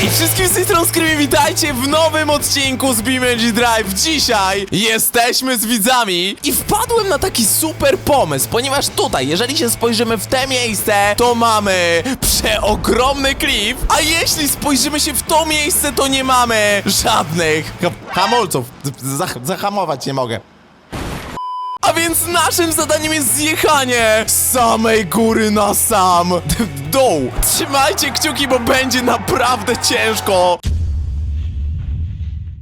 Hej, wszystkim z tej witajcie w nowym odcinku z BeamNG Drive. Dzisiaj jesteśmy z widzami i wpadłem na taki super pomysł, ponieważ tutaj, jeżeli się spojrzymy w te miejsce, to mamy przeogromny klif, a jeśli spojrzymy się w to miejsce, to nie mamy żadnych ha hamulców. Zah zahamować nie mogę. Więc naszym zadaniem jest zjechanie z samej góry na sam dół. Trzymajcie kciuki, bo będzie naprawdę ciężko.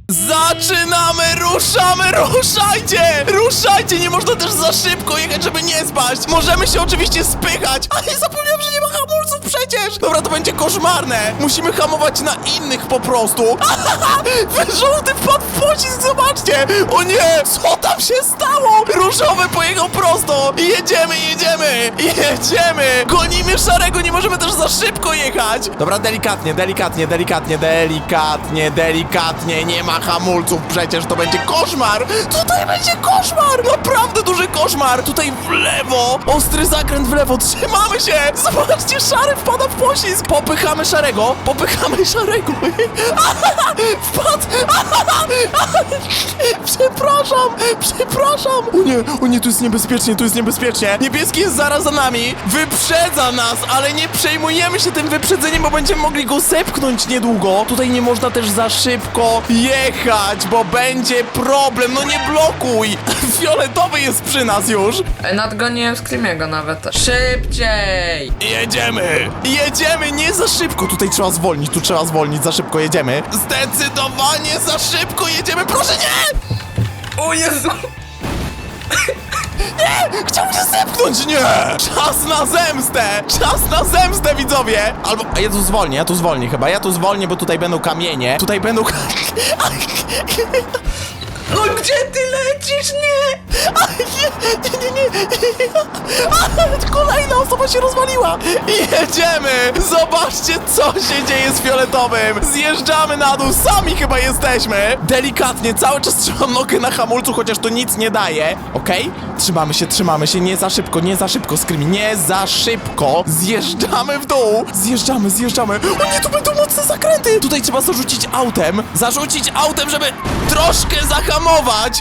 Zaczynamy, ruszamy, ruszajcie! Ruszajcie, nie można też za szybko jechać, żeby nie spaść. Możemy się oczywiście spychać, ale zapomniałem, że nie ma hamulców przecież. Dobra, to będzie koszmarne. Musimy hamować na innych po prostu. Żółty wpadł w pocisk, zobaczcie! O nie, co tam się stało? Różowy pojechał prosto. Jedziemy, jedziemy, jedziemy. Gonimy szarego, nie możemy też za szybko jechać. Dobra, delikatnie, delikatnie, delikatnie, delikatnie, delikatnie. Nie ma hamulców, przecież to będzie koszmar. Tutaj będzie koszmar, naprawdę duży koszmar. Tutaj w lewo, ostry zakręt w lewo, trzymamy się. Zobaczcie, szary wpada w pocisk. Popychamy szarego, popychamy szarego. Wpadł. Przepraszam, przepraszam. O nie, o nie, tu jest niebezpiecznie, tu jest niebezpiecznie. Niebieski jest zaraz za nami, wyprzedza nas, ale nie przejmujemy się tym wyprzedzeniem, bo będziemy mogli go zepchnąć niedługo. Tutaj nie można też za szybko jechać, bo będzie problem. No nie blokuj. Fioletowy jest przy nas już. Nadgoniłem Screamiego nawet. Szybciej! Jedziemy! Jedziemy, nie za szybko! Tutaj trzeba zwolnić, tu trzeba zwolnić, za szybko jedziemy. Zdecydowanie za szybko jedziemy, proszę nie! O Jezu! Chciałbym się zepchnąć, nie! Czas na zemstę! Czas na zemstę, widzowie! Albo, a ja tu zwolnię, ja tu zwolnię chyba, ja tu zwolnię, bo tutaj będą kamienie. Tutaj będą... No gdzie ty lecisz? Nie! Nie, nie, nie, nie. A, Kolejna osoba się rozwaliła! Jedziemy! Zobaczcie, co się dzieje z fioletowym! Zjeżdżamy na dół, sami chyba jesteśmy! Delikatnie, cały czas trzymam nogę na hamulcu, chociaż to nic nie daje. Okej? Trzymamy się, trzymamy się, nie za szybko, nie za szybko, Screamy, nie za szybko! Zjeżdżamy w dół! Zjeżdżamy, zjeżdżamy! O nie, tu będą mocne zakręty! Tutaj trzeba zarzucić autem, zarzucić autem, żeby troszkę zahamować,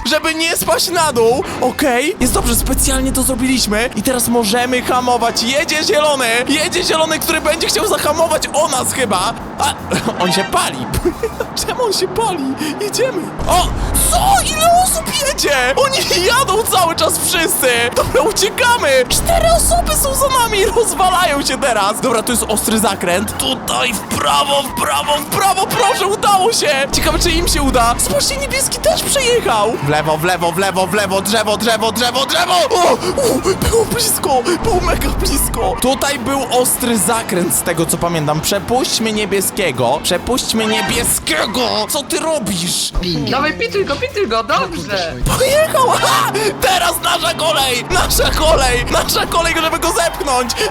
żeby nie spaść na dół. Okej, jest dobrze, specjalnie to zrobiliśmy i teraz możemy hamować. Jedzie zielony, jedzie zielony, który będzie chciał zahamować o nas chyba. A, on się pali. Czemu on się pali? Jedziemy. O, co? Ile osób jedzie? Oni jadą cały czas wszyscy. Dobra, uciekamy. Cztery osoby są za nami, rozwalają się teraz. Dobra, tu jest ostry zakręt. Tutaj w prawo, w prawo, w prawo, proszę, udało się. Ciekawe, czy im się uda. Zobaczcie, niebieski też przejechał. W lewo, w lewo, w lewo, w lewo, drzewo, drzewo, drzewo, drzewo. O, u, było blisko, było mega blisko. Tutaj był ostry zakręt, z tego co pamiętam. Przepuśćmy niebieskiego, przepuśćmy niebieskiego. Co ty robisz? Dawaj, pituj go, pituj go, dobrze! Pojechał! Aha! Teraz nasza kolej! Nasza kolej! Nasza kolej, żeby go zepchnąć!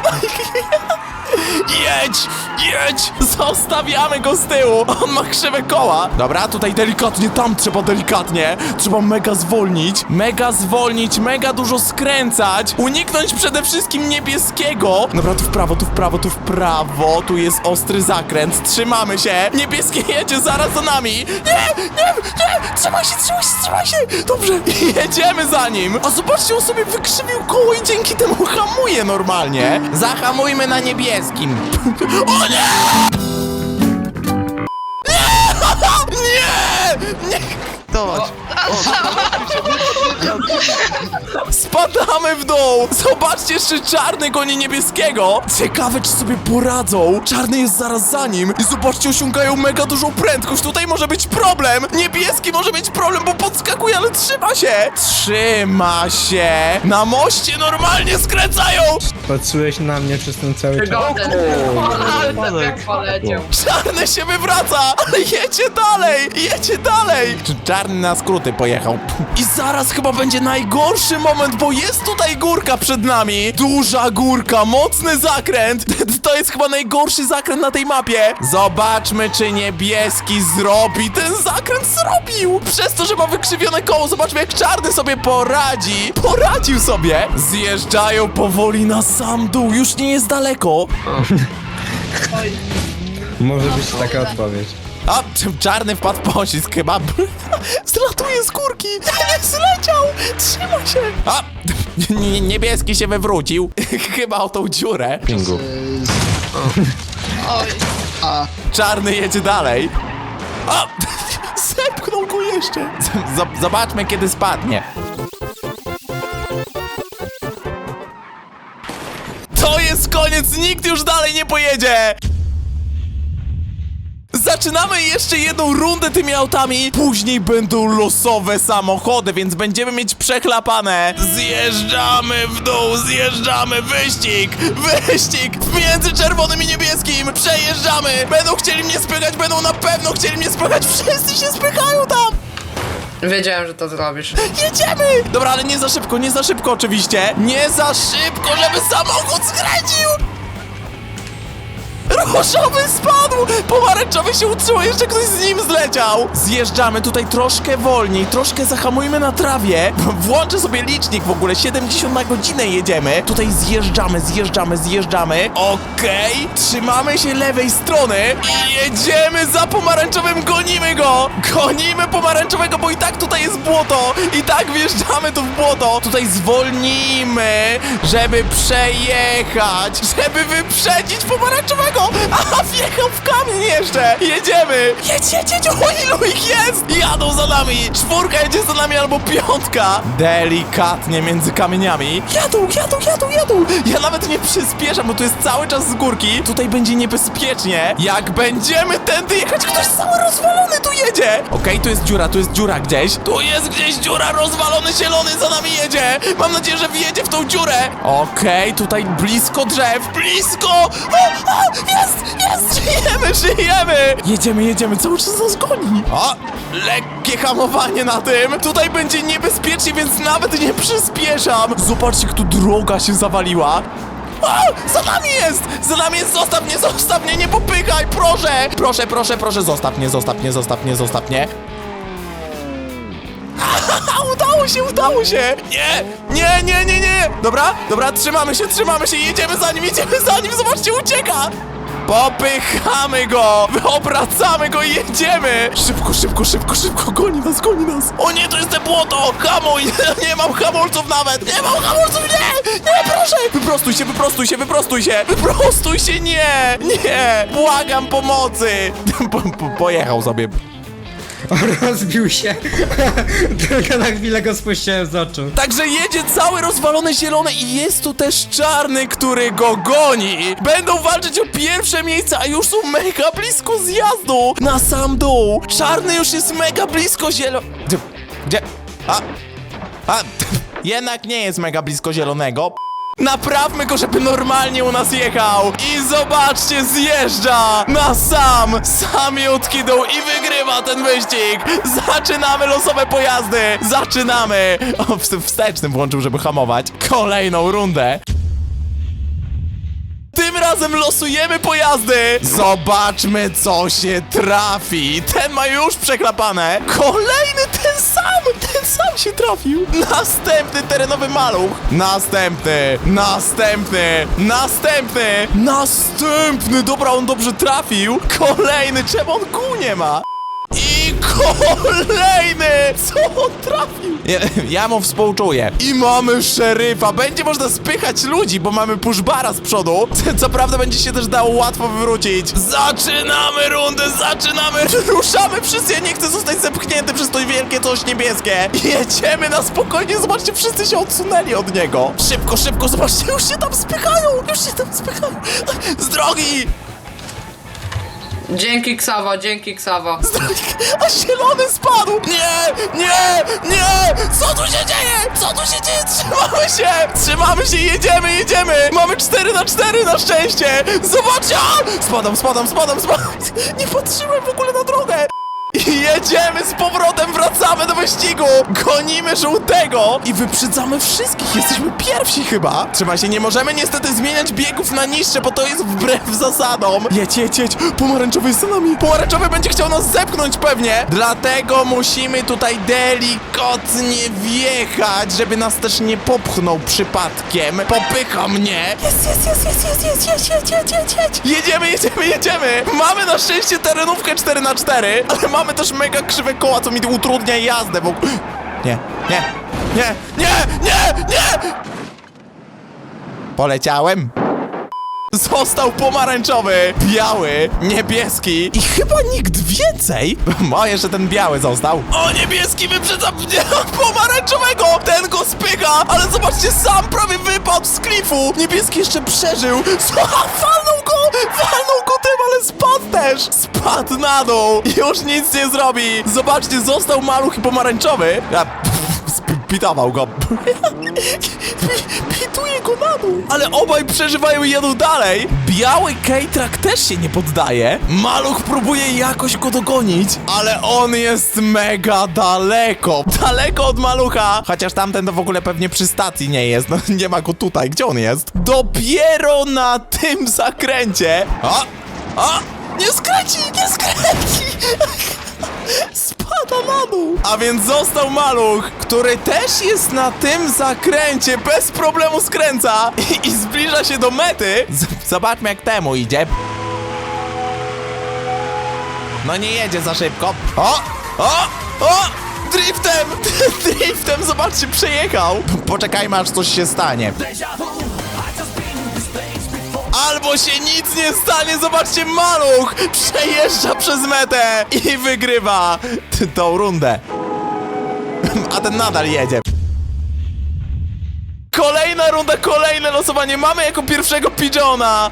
Jedź! Jedź! Zostawiamy go z tyłu! On ma krzywe koła! Dobra, tutaj delikatnie, tam trzeba delikatnie! Trzeba mega zwolnić, mega zwolnić, mega dużo skręcać! Uniknąć przede wszystkim niebieskiego! Dobra, tu w prawo, tu w prawo, tu w prawo! Tu jest ostry zakręt, trzymamy się! Niebieskie jedzie zaraz za nami! Nie! Nie! Nie! Trzymaj się, trzymaj się, trzymaj się! Dobrze, jedziemy za nim! A zobaczcie, on sobie wykrzywił koło i dzięki temu hamuje normalnie! Zahamujmy na niebieskim! O nie! Nie! Nie! Dawać! Spadamy w dół! Zobaczcie, jeszcze czarny goni niebieskiego! Ciekawe, czy sobie poradzą. Czarny jest zaraz za nim. I zobaczcie, osiągają mega dużą prędkość. Tutaj może być problem. Niebieski może mieć problem, bo podskakuje, ale trzyma się. Trzyma się. Na moście normalnie skręcają. Patrzyłeś na mnie przez ten cały czas. Ale ten poleciał. Czarny się wywraca, ale jedzie dalej, jedzie dalej. Czy czarny na skróty pojechał? I zaraz chyba będzie najgorszy moment, bo jest tutaj górka przed nami. Duża górka, mocny zakręt. To jest chyba najgorszy zakręt na tej mapie. Zobaczmy, czy niebieski zrobi. Ten zakręt zrobił. Przez to, że ma wykrzywione koło. Zobaczmy, jak czarny sobie poradzi. Poradził sobie. Zjeżdżają powoli na sam dół. Już nie jest daleko. Może być taka odpowiedź. A, czarny wpadł w pocisk chyba. Zlatuje z górki. Nie zleciał. Trzyma się. A, niebieski się wywrócił. Chyba o tą dziurę. Pingu. Oj. Czarny jedzie dalej. A, zepchnął go jeszcze. Z- z- zobaczmy, kiedy spadnie. To jest koniec, nikt już dalej nie pojedzie. Zaczynamy jeszcze jedną rundę tymi autami. Później będą losowe samochody, więc będziemy mieć przechlapane. Zjeżdżamy w dół, zjeżdżamy. Wyścig, wyścig między czerwonym i niebieskim. Przejeżdżamy. Będą chcieli mnie spychać, będą na pewno chcieli mnie spychać. Wszyscy się spychają tam. Wiedziałem, że to zrobisz. Jedziemy! Dobra, ale nie za szybko, nie za szybko oczywiście. Nie za szybko, żeby samochód skręcił! Różowy spadł! Pomarańczowy się utrzymał, jeszcze ktoś z nim zleciał! Zjeżdżamy tutaj troszkę wolniej, troszkę zahamujmy na trawie. Włączę sobie licznik w ogóle, 70 na godzinę jedziemy. Tutaj zjeżdżamy, zjeżdżamy, zjeżdżamy. Okej, trzymamy się lewej strony i jedziemy za pomarańczowym, gonimy go! Gonimy pomarańczowego, bo i tak tutaj jest błoto! I tak wjeżdżamy tu w błoto! Tutaj zwolnimy, żeby przejechać, żeby wyprzedzić pomarańczowego! A wjechał w kamień jeszcze! Jedziemy! Jedź, jedź, jedź! O ilu ich jest! Jadą za nami! Czwórka jedzie za nami albo piątka! Delikatnie między kamieniami. Jadą, jadą, jadą, jadą! Ja nawet nie przyspieszam, bo tu jest cały czas z górki. Tutaj będzie niebezpiecznie. Jak będziemy tędy jechać, ktoś cały rozwalony tu jedzie! Okej, tu jest dziura, tu jest dziura gdzieś. Tu jest gdzieś dziura, rozwalony zielony za nami jedzie! Mam nadzieję, że wjedzie w tą dziurę! Okej, tutaj blisko drzew, blisko! A, a, jest, jest! Żyjemy, żyjemy! Jedziemy, jedziemy, cały czas nas goni! O, lekkie hamowanie na tym! Tutaj będzie niebezpiecznie, więc nawet nie przyspieszam! Zobaczcie, jak tu droga się zawaliła! A, za nami jest! Za nami jest! Zostaw mnie, zostaw mnie, nie popychaj, proszę! Proszę, proszę, proszę, zostaw mnie, zostaw mnie, zostaw mnie, zostaw mnie. Się, udało się! Nie, nie, nie, nie, nie! Dobra, dobra, trzymamy się, trzymamy się, jedziemy za nim, jedziemy za nim, zobaczcie, ucieka! Popychamy go! Obracamy go i jedziemy! Szybko, szybko, szybko, szybko, goni nas, goni nas! O nie, to jest te błoto! Hamuj! Nie mam hamulców nawet! Nie mam hamulców, nie! Nie, proszę! Wyprostuj się, wyprostuj się, wyprostuj się! Wyprostuj się, nie! Nie! Błagam pomocy! Po, po, pojechał sobie. Rozbił się. Tylko na chwilę go spuściłem z oczu. Także jedzie cały rozwalony zielony i jest tu też czarny, który go goni. Będą walczyć o pierwsze miejsce, a już są mega blisko zjazdu na sam dół. Czarny już jest mega blisko zielo... Gdzie? Gdzie? A? A? Jednak nie jest mega blisko zielonego. Naprawmy go, żeby normalnie u nas jechał. I zobaczcie, zjeżdża Na sam, samiutki dół I wygrywa ten wyścig. Zaczynamy losowe pojazdy. Zaczynamy. O, wst- wstecznym włączył, żeby hamować Kolejną rundę tym razem losujemy pojazdy! Zobaczmy, co się trafi! Ten ma już przeklapane! Kolejny ten sam! Ten sam się trafił! Następny terenowy maluch! Następny! Następny! Następny! Następny! Dobra, on dobrze trafił! Kolejny! Czemu on kół nie ma? Kolejny! Co on trafił? Ja, ja mu współczuję. I mamy szeryfa. Będzie można spychać ludzi, bo mamy pushbara z przodu. Co prawda będzie się też dało łatwo wywrócić. Zaczynamy rundę, zaczynamy! Ruszamy wszyscy, ja nie chcę zostać zepchnięty przez to wielkie coś niebieskie. Jedziemy na spokojnie, zobaczcie, wszyscy się odsunęli od niego. Szybko, szybko, zobaczcie, już się tam spychają! Już się tam spychają! Z drogi! Dzięki Ksawo, dzięki Ksawo. A zielony spadł! Nie! Nie! Nie! Co tu się dzieje? Co tu się dzieje? Trzymamy się! Trzymamy się, jedziemy, jedziemy! Mamy 4 na 4 na szczęście! Zobaczcie! Spadam, spadam, spadam, spadam! Nie patrzyłem w ogóle na drogę! Jedziemy z powrotem, wracamy do wyścigu! Gonimy żółtego i wyprzedzamy wszystkich, jesteśmy pierwsi chyba! Trzeba się, nie możemy niestety zmieniać biegów na niższe, bo to jest wbrew zasadom. Jedź, jedź, jedź, pomarańczowy jest za nami. Pomarańczowy będzie chciał nas zepchnąć pewnie, dlatego musimy tutaj delikatnie wjechać, żeby nas też nie popchnął przypadkiem. Popycha mnie. Jest, jest, jest, jest, jest, jest, jest, jedź, jedź, jedź, jedź. Jedziemy, jedziemy, jedziemy. Mamy na szczęście terenówkę 4 na 4 ale mamy też mega krzywe koła, co mi utrudnia jazdę, bo... Nie, nie, nie, nie, nie, nie! Poleciałem. Został pomarańczowy, biały, niebieski i chyba nikt więcej. O, jeszcze ten biały został. O, niebieski wyprzedza mnie pomarańczowego. Ten go spycha, ale zobaczcie, sam prawie wypadł z klifu. Niebieski jeszcze przeżył. Go, walnął tym, ale spadł też. Spadł na dół. Już nic nie zrobi. Zobaczcie, został maluch i pomarańczowy. A, Pitował go. Pituje go na. Ale obaj przeżywają i jadą dalej. Biały K-Track też się nie poddaje. Maluch próbuje jakoś go dogonić, ale on jest mega daleko. Daleko od malucha. Chociaż tamten to w ogóle pewnie przy stacji nie jest. No nie ma go tutaj. Gdzie on jest? Dopiero na tym zakręcie. O! O! Nie skręci! Nie skręci! A więc został maluch, który też jest na tym zakręcie, bez problemu skręca i, i zbliża się do mety. Z zobaczmy jak temu idzie. No nie jedzie za szybko. O! O! O! Driftem! Driftem, zobaczcie, przejechał. Poczekajmy aż coś się stanie. Albo się nic nie stanie, zobaczcie, maluch przejeżdża przez metę i wygrywa tą rundę. A ten nadal jedzie. Kolejna runda, kolejne losowanie. Mamy jako pierwszego Pigeona.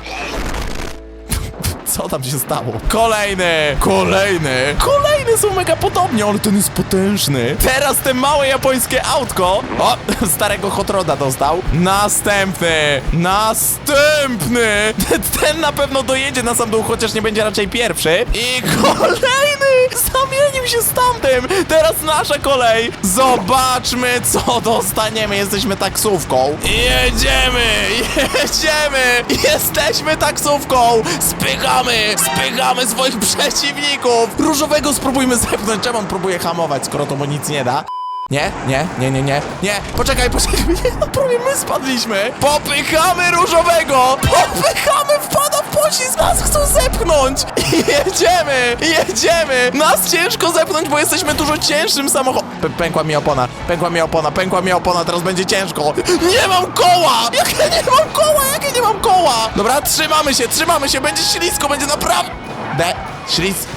Co tam się stało? Kolejny! Kolejny! Kolejny są mega podobnie, ale ten jest potężny. Teraz te małe japońskie autko. O, starego Hot Roda dostał. Następny! Następny! Ten na pewno dojedzie na sam dół, chociaż nie będzie raczej pierwszy. I kolejny! Zamienił się z tamtym! Teraz nasza kolej! Zobaczmy, co dostaniemy. Jesteśmy taksówką. Jedziemy! Jedziemy! Jesteśmy taksówką! Spychamy! Spychamy swoich przeciwników! Różowego spróbujmy zepchnąć. Czemu on próbuje hamować, skoro to mu nic nie da? Nie, nie, nie, nie, nie, nie, poczekaj, poczekaj, nie, no prawie my spadliśmy. Popychamy różowego, popychamy, wpada w poślizg, nas chcą zepchnąć. I jedziemy, jedziemy. Nas ciężko zepchnąć, bo jesteśmy dużo cięższym samochodem. Pękła mi opona, pękła mi opona, pękła mi opona, teraz będzie ciężko. Nie mam koła, jak ja nie mam koła, jak Dobra, trzymamy się, trzymamy się, będzie ślisko, będzie naprawdę... Ślisk.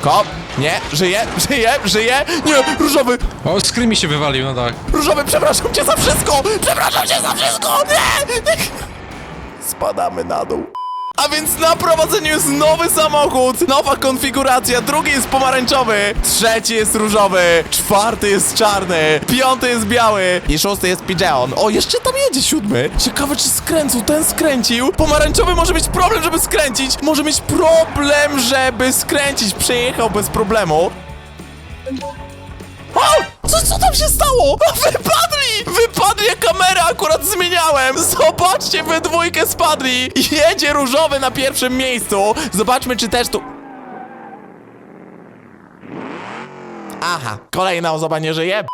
Kop, nie, żyje, żyje, żyje. Nie, różowy, O, Scream mi się wywalił na dach. Różowy, przepraszam cię za wszystko! Przepraszam cię za wszystko! Nie. Spadamy na dół. A więc na prowadzeniu jest nowy samochód, nowa konfiguracja, drugi jest pomarańczowy, trzeci jest różowy, czwarty jest czarny, piąty jest biały i szósty jest Pigeon. O, jeszcze tam jedzie siódmy. Ciekawe, czy skręcił, ten skręcił. Pomarańczowy może mieć problem, żeby skręcić. Może mieć problem, żeby skręcić. Przejechał bez problemu. O! Co, tam się stało? Wypadli! Wypadli, jak kamerę akurat zmieniałem! Zobaczcie, we dwójkę spadli! Jedzie różowy na pierwszym miejscu. Zobaczmy, czy też tu... Aha, kolejna osoba nie żyje.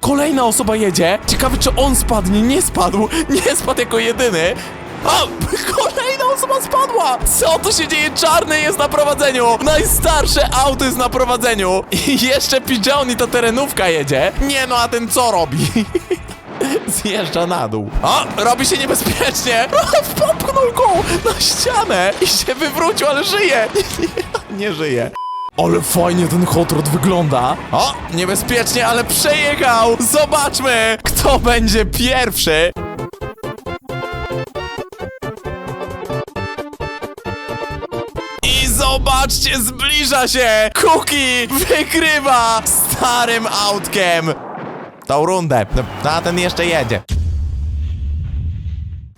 Kolejna osoba jedzie. Ciekawe, czy on spadnie. Nie spadł. Nie spadł jako jedyny. O! Kolejna osoba spadła! Co tu się dzieje? Czarny jest na prowadzeniu! Najstarsze auto jest na prowadzeniu! I jeszcze Pigeon i ta terenówka jedzie. Nie no, a ten co robi? Zjeżdża na dół. O! Robi się niebezpiecznie! Popchnął go na ścianę i się wywrócił, ale żyje! Nie żyje. Ale fajnie ten hot rod wygląda. O, niebezpiecznie, ale przejechał. Zobaczmy, kto będzie pierwszy. Zobaczcie, zbliża się. Cookie wygrywa starym autkiem. Tą rundę. No, a ten jeszcze jedzie.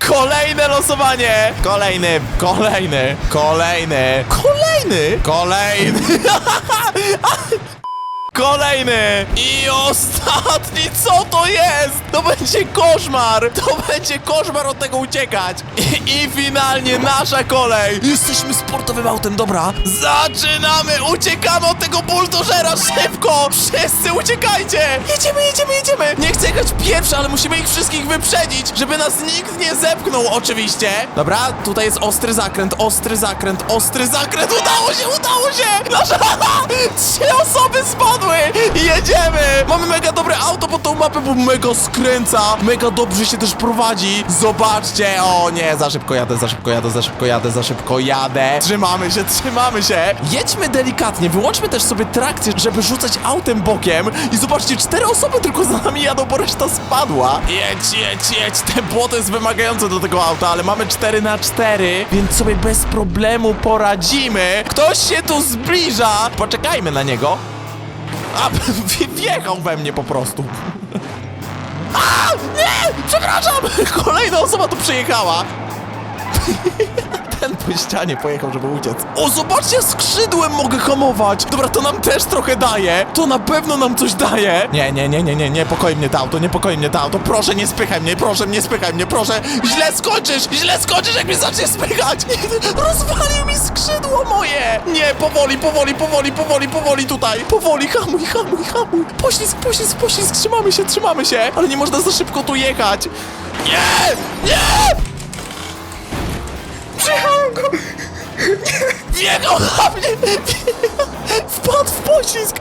Kolejne losowanie! Kolejny, kolejny, kolejny, kolejny, kolejny. Kolejny! I ostatni! Co to jest? To będzie koszmar! To będzie koszmar od tego uciekać! I, I finalnie nasza kolej! Jesteśmy sportowym autem, dobra! Zaczynamy! Uciekamy od tego buldożera! Szybko! Wszyscy uciekajcie! Jedziemy, jedziemy, jedziemy! Nie chcę jechać pierwszy, ale musimy ich wszystkich wyprzedzić, żeby nas nikt nie zepchnął, oczywiście! Dobra, tutaj jest ostry zakręt, ostry zakręt, ostry zakręt! Udało się, udało się! Nasza... Trzy osoby spadły! Jedziemy! Mamy mega dobre auto pod tą mapę, bo mega skręca, mega dobrze się też prowadzi. Zobaczcie! O nie, za szybko jadę, za szybko jadę, za szybko jadę, za szybko jadę. Trzymamy się, trzymamy się. Jedźmy delikatnie, wyłączmy też sobie trakcję, żeby rzucać autem bokiem. I zobaczcie, cztery osoby tylko za nami jadą, bo reszta spadła. Jedź, jedź, jedź. Te błoto jest wymagające do tego auta, ale mamy 4 na 4 więc sobie bez problemu poradzimy. Ktoś się tu zbliża. Poczekajmy na niego. A, wje- wjechał we mnie po prostu. A! Nie! Przepraszam! Kolejna osoba tu przyjechała. Ten po ścianie pojechał, żeby uciec. O, zobaczcie, skrzydłem mogę hamować. Dobra, to nam też trochę daje. To na pewno nam coś daje. Nie, nie, nie, nie, nie, niepokoi mnie to auto, niepokoi mnie to auto. Proszę, nie spychaj mnie, proszę, nie spychaj mnie, proszę. Źle skończysz, źle skończysz, jak mnie zaczniesz spychać. Rozwalił mi skrzydło moje. Nie, powoli, powoli, powoli, powoli, powoli tutaj. Powoli, hamuj, hamuj, hamuj. Poślizg, poślizg, poślizg, trzymamy się, trzymamy się. Ale nie można za szybko tu jechać. Nie, nie! Przyjechałem go! Wjechał na mnie! Wpadł w poślizg!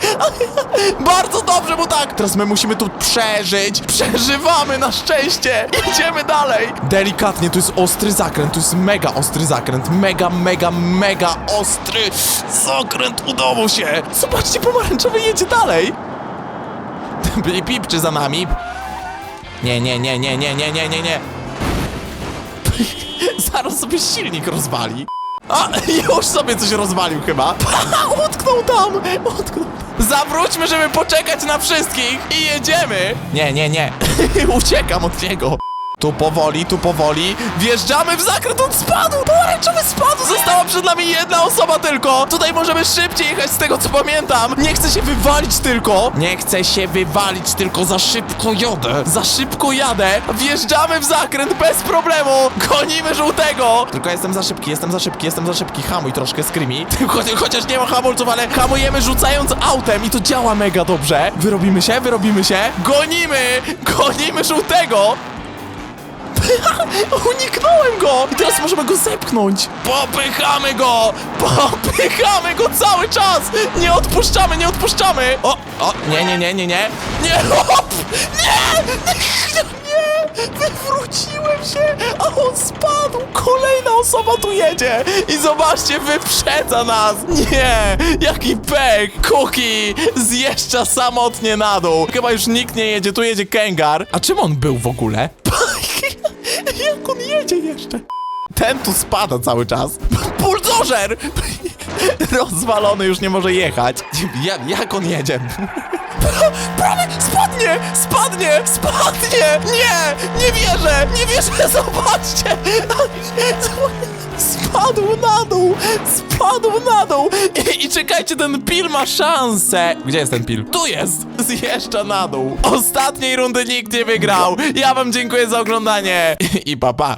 Bardzo dobrze mu tak! Teraz my musimy tu przeżyć! Przeżywamy na szczęście! Idziemy dalej! Delikatnie, tu jest ostry zakręt, tu jest mega ostry zakręt. Mega, mega, mega ostry zakręt udało się! Zobaczcie, pomarańczowy jedzie dalej! Pipczy za nami. Nie, nie, nie, nie, nie, nie, nie, nie, nie. Zaraz sobie silnik rozwali. A, już sobie coś rozwalił chyba. Utknął tam, utknął. Zawróćmy, żeby poczekać na wszystkich i jedziemy. Nie, nie, nie. Uciekam od niego. Tu powoli, tu powoli. Wjeżdżamy w zakręt, on spadł! Pomarańczowy spadł! Została przed nami jedna osoba tylko! Tutaj możemy szybciej jechać z tego co pamiętam! Nie chcę się wywalić tylko! Nie chcę się wywalić tylko, za szybko jadę! Za szybko jadę! Wjeżdżamy w zakręt bez problemu! Gonimy żółtego! Tylko jestem za szybki, jestem za szybki, jestem za szybki. Hamuj troszkę. Cho chociaż nie ma hamulców, ale hamujemy rzucając autem i to działa mega dobrze. Wyrobimy się, wyrobimy się. Gonimy! Gonimy żółtego! Uniknąłem go! I teraz możemy go zepchnąć! Popychamy go! Popychamy go cały czas! Nie odpuszczamy, nie odpuszczamy! O, o, nie, nie, nie, nie, nie! Nie, hop! Nie! Nie! nie. Wywróciłem się, a on spadł! Kolejna osoba tu jedzie! I zobaczcie, wyprzedza nas! Nie! Jaki pech! Cookie zjeżdża samotnie na dół! Chyba już nikt nie jedzie, tu jedzie Kengar. A czym on był w ogóle? Jak on jedzie jeszcze? Ten tu spada cały czas. Buldożer! Rozwalony już nie może jechać. Ja, jak on jedzie? Prawie spadnie! Spadnie! Spadnie! Nie! Nie wierzę! Nie wierzę! Zobaczcie! Spadł na dół! Spadł na dół! I, I czekajcie, ten pil ma szansę! Gdzie jest ten pil? Tu jest! Zjeżdża na dół. Ostatniej rundy nikt nie wygrał. Ja wam dziękuję za oglądanie i pa pa.